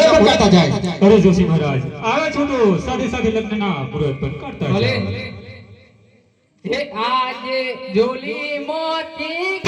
લગ્ન પણ જાય અરે જોશી મહારાજ આવે છો તો સાથે સાથે લગ્નના મુહૂર્ત પણ કરતા ભલે. હે આજે જોલી મોતી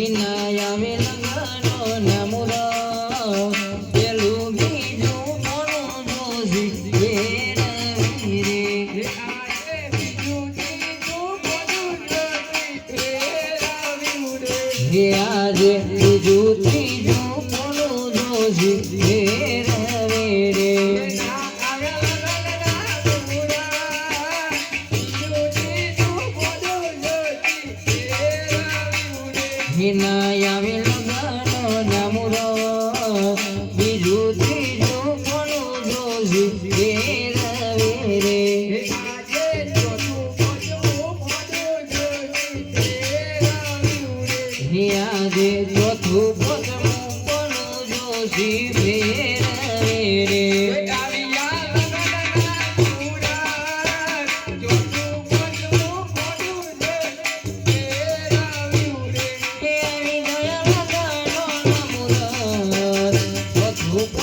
વિનાયા વિલંગનો નમુરો પેલું બીજું કોનું જોશી હે આજે બીજું ત્રીજું કોનું જોશી હે વિનાયા વિલંગનો નમુરો બીજું ત્રીજું કોનું જોશી હે રે. રે આજે ચોથું પગલું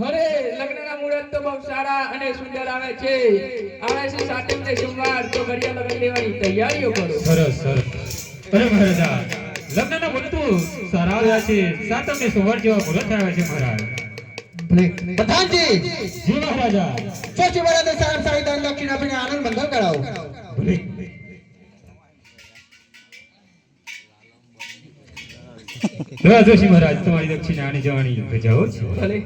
અરે લગ્નના મુહૂર્ત તો બહુ સારા અને સુંદર આવે છે. આવે છે સાતમ ને સોમવાર તો ઘડિયા લગ્ન લેવાની તૈયારીઓ કરો. સરસ સરસ. અરે મહારાજા લગ્નના મુહૂર્ત તો સારા આવ્યા છે. સાતમ ને સોમવાર જેવા મુહૂર્ત આવ્યા છે મહારાજ. ભલે. પ્રધાનજી! જી મહારાજા. ચોથી વરાને સારા સારી દક્ષિણ આપીને આનંદ મંગલ કરાવો. ભલે. જોશી મહારાજ તમારી દક્ષિણા આની જવાની રજાઓ છે. ભલે.